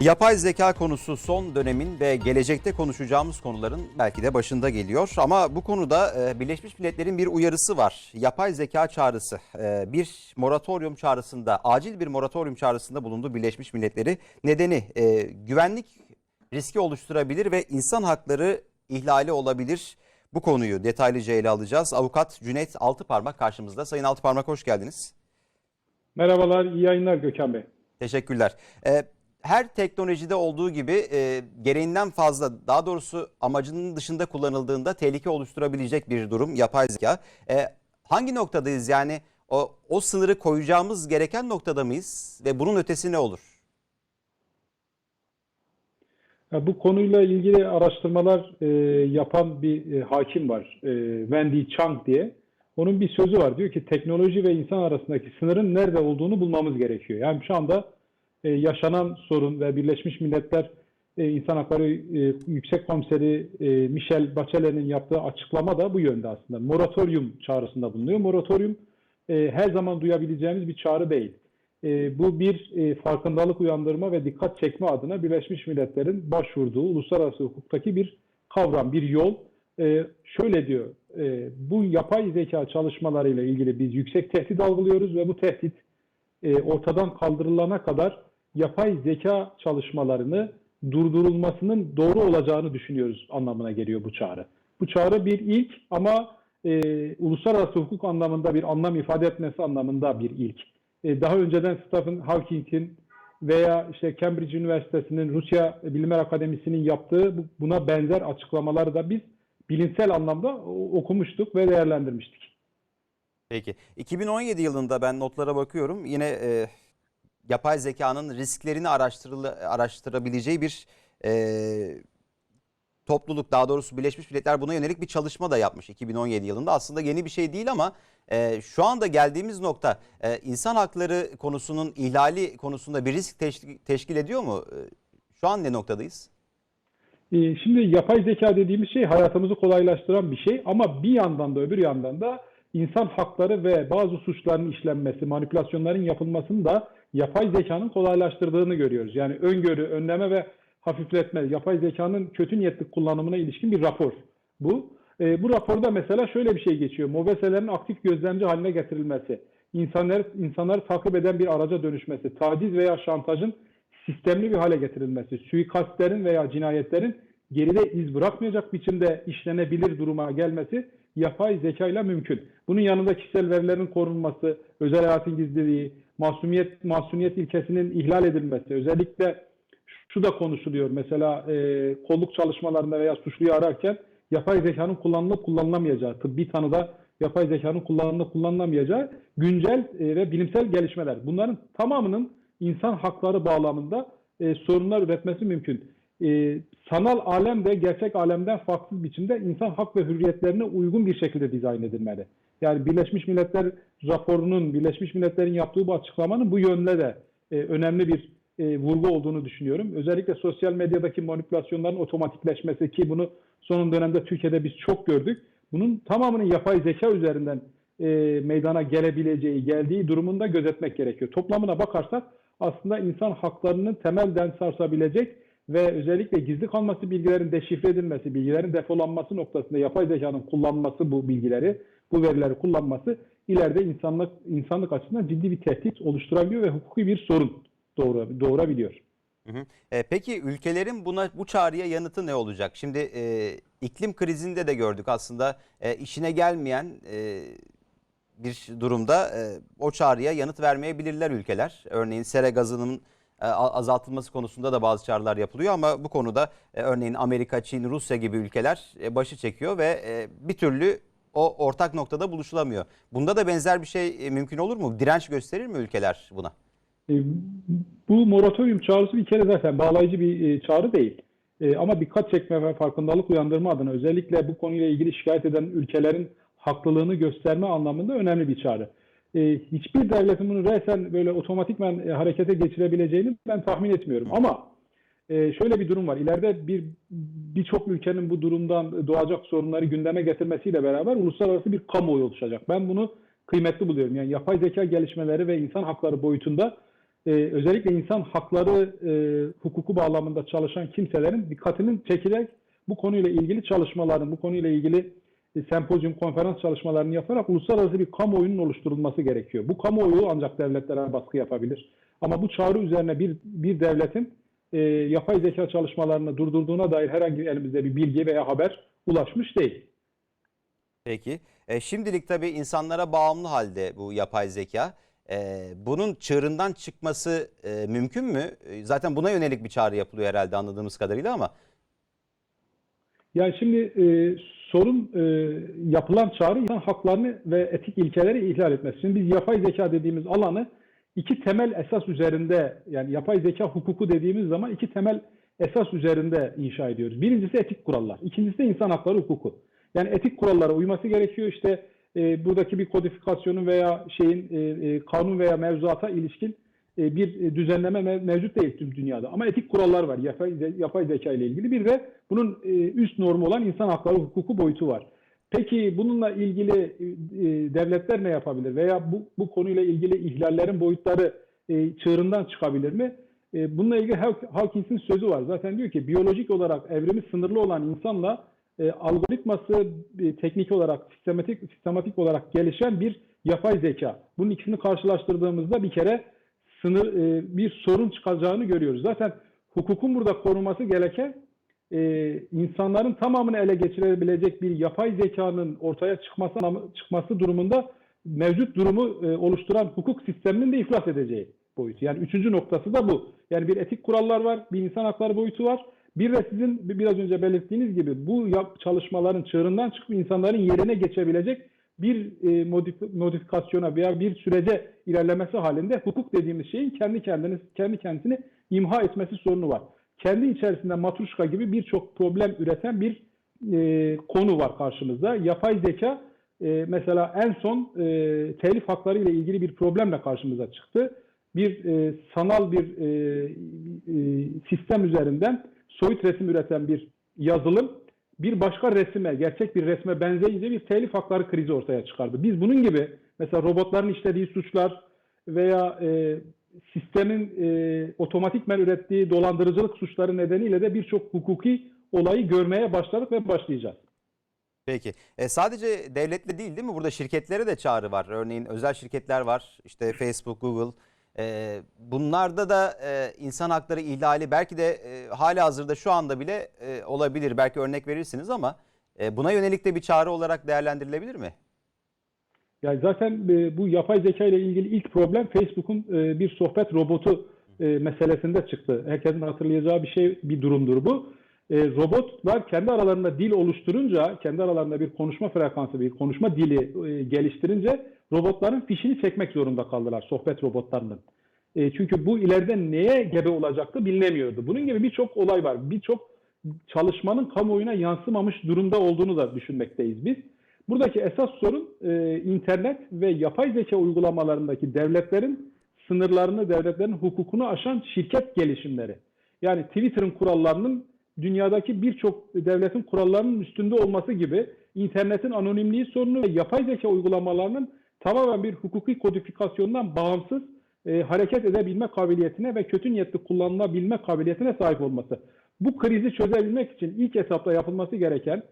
Yapay zeka konusu son dönemin ve gelecekte konuşacağımız konuların belki de başında geliyor. Ama bu konuda e, Birleşmiş Milletler'in bir uyarısı var. Yapay zeka çağrısı. E, Bir moratorium çağrısında, acil bir moratorium çağrısında bulundu Birleşmiş Milletleri. Nedeni e, güvenlik riski oluşturabilir ve insan hakları ihlali olabilir. Bu konuyu detaylıca ele alacağız. Avukat Cüneyt Altıparmak karşımızda. Sayın Altıparmak hoş geldiniz. Merhabalar, iyi yayınlar Gökhan Bey. Teşekkürler. Ee, her teknolojide olduğu gibi e, gereğinden fazla daha doğrusu amacının dışında kullanıldığında tehlike oluşturabilecek bir durum yapay zeka. Ee, hangi noktadayız yani o, o sınırı koyacağımız gereken noktada mıyız ve bunun ötesi ne olur? Ya Bu konuyla ilgili araştırmalar e, yapan bir e, hakim var, e, Wendy Chang diye. Onun bir sözü var, diyor ki teknoloji ve insan arasındaki sınırın nerede olduğunu bulmamız gerekiyor. Yani şu anda e, yaşanan sorun ve Birleşmiş Milletler e, İnsan Hakları e, Yüksek Komiseri e, Michel Bachelet'in yaptığı açıklama da bu yönde aslında. Moratorium çağrısında bulunuyor. Moratorium e, her zaman duyabileceğimiz bir çağrı değil. E, bu bir e, farkındalık uyandırma ve dikkat çekme adına Birleşmiş Milletler'in başvurduğu uluslararası hukuktaki bir kavram, bir yol. E, şöyle diyor, e, bu yapay zeka çalışmalarıyla ilgili biz yüksek tehdit algılıyoruz ve bu tehdit e, ortadan kaldırılana kadar yapay zeka çalışmalarını durdurulmasının doğru olacağını düşünüyoruz anlamına geliyor bu çağrı. Bu çağrı bir ilk ama e, uluslararası hukuk anlamında bir anlam ifade etmesi anlamında bir ilk. E, daha önceden Stephen Hawking'in veya işte Cambridge Üniversitesi'nin Rusya Bilimler Akademisi'nin yaptığı bu- buna benzer açıklamaları da biz bilimsel anlamda okumuştuk ve değerlendirmiştik. Peki 2017 yılında ben notlara bakıyorum yine e, yapay zekanın risklerini araştırabileceği bir e, topluluk daha doğrusu Birleşmiş Milletler buna yönelik bir çalışma da yapmış 2017 yılında. Aslında yeni bir şey değil ama e, şu anda geldiğimiz nokta e, insan hakları konusunun ihlali konusunda bir risk teşkil, ediyor mu? E, şu an ne noktadayız? Ee, Şimdi yapay zeka dediğimiz şey hayatımızı kolaylaştıran bir şey ama bir yandan da öbür yandan da insan hakları ve bazı suçların işlenmesi, manipülasyonların yapılmasını da yapay zekanın kolaylaştırdığını görüyoruz. Yani öngörü, önleme ve hafifletme, yapay zekanın kötü niyetli kullanımına ilişkin bir rapor bu. Ee, bu raporda mesela şöyle bir şey geçiyor. Mobeselerin aktif gözlemci haline getirilmesi, insanlar, insanları takip eden bir araca dönüşmesi, taciz veya şantajın sistemli bir hale getirilmesi, suikastlerin veya cinayetlerin geride iz bırakmayacak biçimde işlenebilir duruma gelmesi yapay zeka ile mümkün. Bunun yanında kişisel verilerin korunması, özel hayatın gizliliği, masumiyet masumiyet ilkesinin ihlal edilmesi, özellikle şu da konuşuluyor. Mesela e, kolluk çalışmalarında veya suçluyu ararken yapay zekanın kullanılıp kullanılamayacağı, tıbbi tanıda yapay zekanın kullanılıp kullanılamayacağı güncel e, ve bilimsel gelişmeler. Bunların tamamının insan hakları bağlamında e, sorunlar üretmesi mümkün. E, sanal alem de gerçek alemden farklı biçimde insan hak ve hürriyetlerine uygun bir şekilde dizayn edilmeli. Yani Birleşmiş Milletler raporunun, Birleşmiş Milletler'in yaptığı bu açıklamanın bu yönde de e, önemli bir e, vurgu olduğunu düşünüyorum. Özellikle sosyal medyadaki manipülasyonların otomatikleşmesi ki bunu son dönemde Türkiye'de biz çok gördük. Bunun tamamının yapay zeka üzerinden e, meydana gelebileceği, geldiği durumunda gözetmek gerekiyor. Toplamına bakarsak aslında insan haklarının temelden sarsabilecek ve özellikle gizli kalması bilgilerin deşifre edilmesi, bilgilerin depolanması noktasında yapay zekanın kullanması bu bilgileri, bu verileri kullanması ileride insanlık insanlık açısından ciddi bir tehdit oluşturabiliyor ve hukuki bir sorun doğura, doğurabiliyor. E, peki ülkelerin buna bu çağrıya yanıtı ne olacak? Şimdi e, iklim krizinde de gördük aslında e, işine gelmeyen e, bir durumda e, o çağrıya yanıt vermeyebilirler ülkeler. Örneğin sera gazının azaltılması konusunda da bazı çağrılar yapılıyor ama bu konuda e, örneğin Amerika, Çin, Rusya gibi ülkeler e, başı çekiyor ve e, bir türlü o ortak noktada buluşulamıyor. Bunda da benzer bir şey e, mümkün olur mu? Direnç gösterir mi ülkeler buna? E, Bu moratorium çağrısı bir kere zaten bağlayıcı bir e, çağrı değil. E, Ama dikkat çekme ve farkındalık uyandırma adına özellikle bu konuyla ilgili şikayet eden ülkelerin haklılığını gösterme anlamında önemli bir çağrı. E, Hiçbir devletin bunu resen böyle otomatikmen e, harekete geçirebileceğini ben tahmin etmiyorum. Ama e, şöyle bir durum var. İleride bir birçok ülkenin bu durumdan doğacak sorunları gündeme getirmesiyle beraber uluslararası bir kamuoyu oluşacak. Ben bunu kıymetli buluyorum. Yani yapay zeka gelişmeleri ve insan hakları boyutunda e, özellikle insan hakları e, hukuku bağlamında çalışan kimselerin dikkatinin çekilerek bu konuyla ilgili çalışmaların, bu konuyla ilgili sempozyum, konferans çalışmalarını yaparak uluslararası bir kamuoyunun oluşturulması gerekiyor. Bu kamuoyu ancak devletlere baskı yapabilir. Ama bu çağrı üzerine bir, bir devletin e, yapay zeka çalışmalarını durdurduğuna dair herhangi elimizde bir bilgi veya haber ulaşmış değil. Peki. E, şimdilik tabii insanlara bağımlı halde bu yapay zeka. E, bunun çığırından çıkması e, mümkün mü? E, zaten buna yönelik bir çağrı yapılıyor herhalde anladığımız kadarıyla ama. Yani şimdi e, sorun e, yapılan çağrı insan haklarını ve etik ilkeleri ihlal etmesi. Şimdi biz yapay zeka dediğimiz alanı iki temel esas üzerinde yani yapay zeka hukuku dediğimiz zaman iki temel esas üzerinde inşa ediyoruz. Birincisi etik kurallar. İkincisi de insan hakları hukuku. Yani etik kurallara uyması gerekiyor. İşte e, buradaki bir kodifikasyonun veya şeyin e, e, kanun veya mevzuata ilişkin bir e, düzenleme mev- mevcut değil tüm dünyada. Ama etik kurallar var yapay, yapay zeka ile ilgili. Bir de bunun e, üst normu olan insan hakları hukuku boyutu var. Peki bununla ilgili e, e, devletler ne yapabilir? Veya bu, bu konuyla ilgili ihlallerin boyutları e, çığırından çıkabilir mi? E, bununla ilgili Haw- Hawkins'in sözü var. Zaten diyor ki biyolojik olarak evrimi sınırlı olan insanla e, algoritması e, teknik olarak, sistematik sistematik olarak gelişen bir yapay zeka. Bunun ikisini karşılaştırdığımızda bir kere sınır e, bir sorun çıkacağını görüyoruz. Zaten hukukun burada korunması gereken e, insanların tamamını ele geçirebilecek bir yapay zekanın ortaya çıkması çıkması durumunda mevcut durumu e, oluşturan hukuk sisteminin de iflas edeceği boyutu. Yani üçüncü noktası da bu. Yani bir etik kurallar var, bir insan hakları boyutu var. Bir de sizin biraz önce belirttiğiniz gibi bu çalışmaların çığırından çıkıp insanların yerine geçebilecek bir e, modif- modifikasyona veya bir sürece ilerlemesi halinde hukuk dediğimiz şeyin kendi kendini kendi kendisini imha etmesi sorunu var. Kendi içerisinde matruşka gibi birçok problem üreten bir e, konu var karşımızda. Yapay zeka e, mesela en son e, telif hakları ile ilgili bir problemle karşımıza çıktı. Bir e, sanal bir e, e, sistem üzerinden soyut resim üreten bir yazılım bir başka resime, gerçek bir resme benzeyince bir telif hakları krizi ortaya çıkardı. Biz bunun gibi mesela robotların işlediği suçlar veya e, sistemin e, otomatikmen ürettiği dolandırıcılık suçları nedeniyle de birçok hukuki olayı görmeye başladık ve başlayacağız. Peki. E, sadece devletle değil değil mi? Burada şirketlere de çağrı var. Örneğin özel şirketler var. İşte Facebook, Google. E, bunlarda da e, insan hakları ihlali belki de e, hala hazırda şu anda bile e, olabilir. Belki örnek verirsiniz ama e, buna yönelik de bir çağrı olarak değerlendirilebilir mi? Yani zaten bu yapay zeka ile ilgili ilk problem Facebook'un bir sohbet robotu meselesinde çıktı. Herkesin hatırlayacağı bir şey, bir durumdur bu. Robotlar kendi aralarında dil oluşturunca, kendi aralarında bir konuşma frekansı, bir konuşma dili geliştirince robotların fişini çekmek zorunda kaldılar sohbet robotlarının. E, çünkü bu ileride neye gebe olacaktı bilinemiyordu. Bunun gibi birçok olay var. Birçok çalışmanın kamuoyuna yansımamış durumda olduğunu da düşünmekteyiz biz. Buradaki esas sorun e, internet ve yapay zeka uygulamalarındaki devletlerin sınırlarını, devletlerin hukukunu aşan şirket gelişimleri. Yani Twitter'ın kurallarının dünyadaki birçok devletin kurallarının üstünde olması gibi internetin anonimliği sorunu ve yapay zeka uygulamalarının tamamen bir hukuki kodifikasyondan bağımsız e, hareket edebilme kabiliyetine ve kötü niyetli kullanılabilme kabiliyetine sahip olması. Bu krizi çözebilmek için ilk etapta yapılması gereken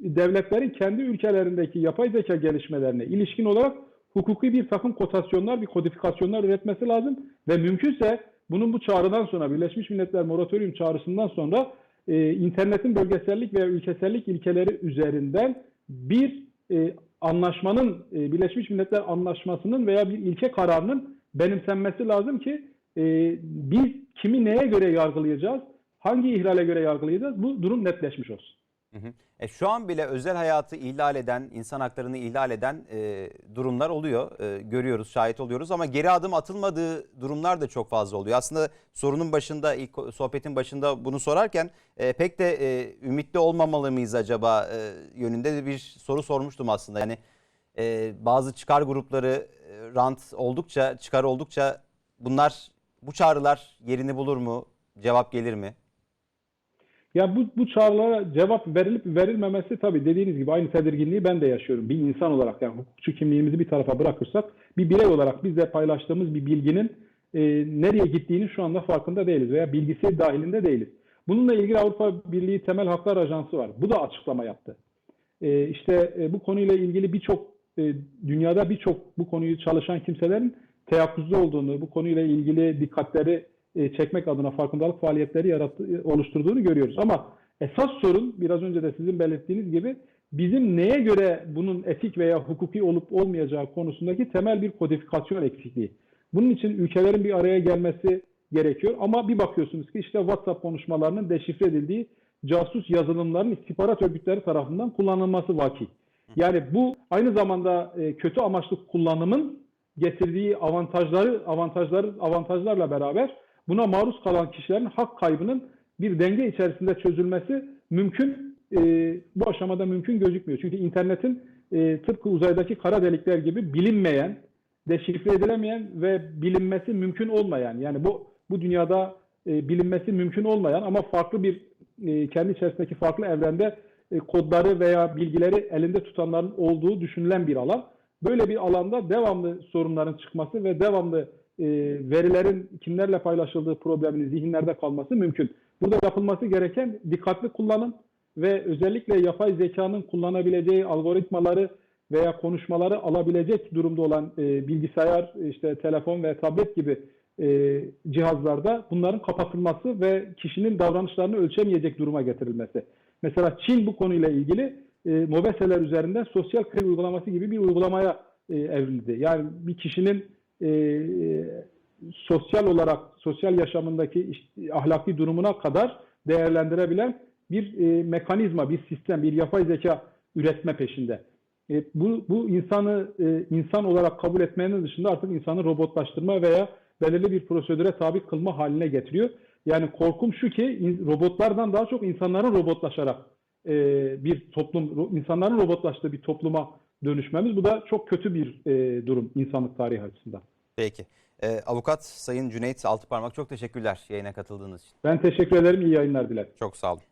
devletlerin kendi ülkelerindeki yapay zeka gelişmelerine ilişkin olarak hukuki bir takım kotasyonlar, bir kodifikasyonlar üretmesi lazım ve mümkünse bunun bu çağrıdan sonra Birleşmiş Milletler Moratorium çağrısından sonra e, internetin bölgesellik veya ülkesellik ilkeleri üzerinden bir e, anlaşmanın e, Birleşmiş Milletler Anlaşması'nın veya bir ilke kararının benimsenmesi lazım ki e, biz kimi neye göre yargılayacağız, hangi ihlale göre yargılayacağız bu durum netleşmiş olsun. Hı hı. E, şu an bile özel hayatı ihlal eden, insan haklarını ihlal eden e, durumlar oluyor. E, görüyoruz, şahit oluyoruz ama geri adım atılmadığı durumlar da çok fazla oluyor. Aslında sorunun başında, ilk sohbetin başında bunu sorarken e, pek de e, ümitli olmamalı mıyız acaba e, yönünde de bir soru sormuştum aslında. Yani e, bazı çıkar grupları e, rant oldukça, çıkar oldukça bunlar, bu çağrılar yerini bulur mu? Cevap gelir mi? Ya bu, bu çağrılara cevap verilip verilmemesi tabii dediğiniz gibi aynı tedirginliği ben de yaşıyorum. Bir insan olarak yani hukukçu kimliğimizi bir tarafa bırakırsak bir birey olarak biz de paylaştığımız bir bilginin e, nereye gittiğinin şu anda farkında değiliz veya bilgisi dahilinde değiliz. Bununla ilgili Avrupa Birliği Temel Haklar Ajansı var. Bu da açıklama yaptı. E, işte e, bu konuyla ilgili birçok e, dünyada birçok bu konuyu çalışan kimselerin teyakkuzda olduğunu, bu konuyla ilgili dikkatleri e, çekmek adına farkındalık faaliyetleri yarattı, oluşturduğunu görüyoruz. Ama esas sorun biraz önce de sizin belirttiğiniz gibi bizim neye göre bunun etik veya hukuki olup olmayacağı konusundaki temel bir kodifikasyon eksikliği. Bunun için ülkelerin bir araya gelmesi gerekiyor. Ama bir bakıyorsunuz ki işte WhatsApp konuşmalarının deşifre edildiği casus yazılımların istihbarat örgütleri tarafından kullanılması vaki. Yani bu aynı zamanda e, kötü amaçlı kullanımın getirdiği avantajları avantajları avantajlarla beraber buna maruz kalan kişilerin hak kaybının bir denge içerisinde çözülmesi mümkün e, bu aşamada mümkün gözükmüyor. Çünkü internetin e, tıpkı uzaydaki kara delikler gibi bilinmeyen, deşifre edilemeyen ve bilinmesi mümkün olmayan yani bu bu dünyada e, bilinmesi mümkün olmayan ama farklı bir e, kendi içerisindeki farklı evrende e, kodları veya bilgileri elinde tutanların olduğu düşünülen bir alan. Böyle bir alanda devamlı sorunların çıkması ve devamlı e, verilerin kimlerle paylaşıldığı probleminin zihinlerde kalması mümkün. Burada yapılması gereken dikkatli kullanım ve özellikle yapay zekanın kullanabileceği algoritmaları veya konuşmaları alabilecek durumda olan e, bilgisayar, işte telefon ve tablet gibi e, cihazlarda bunların kapatılması ve kişinin davranışlarını ölçemeyecek duruma getirilmesi. Mesela Çin bu konuyla ilgili e, mobeseler üzerinden sosyal kredi uygulaması gibi bir uygulamaya e, evrildi. Yani bir kişinin e, sosyal olarak sosyal yaşamındaki işte, ahlaki durumuna kadar değerlendirebilen bir e, mekanizma, bir sistem, bir yapay zeka üretme peşinde. E, bu, bu insanı e, insan olarak kabul etmenin dışında artık insanı robotlaştırma veya belirli bir prosedüre tabi kılma haline getiriyor. Yani korkum şu ki robotlardan daha çok insanların robotlaşarak e, bir toplum, insanların robotlaştığı bir topluma dönüşmemiz. Bu da çok kötü bir e, durum insanlık tarihi açısından. Peki. Ee, avukat Sayın Cüneyt Altıparmak çok teşekkürler yayına katıldığınız için. Ben teşekkür ederim. İyi yayınlar dilerim. Çok sağ olun.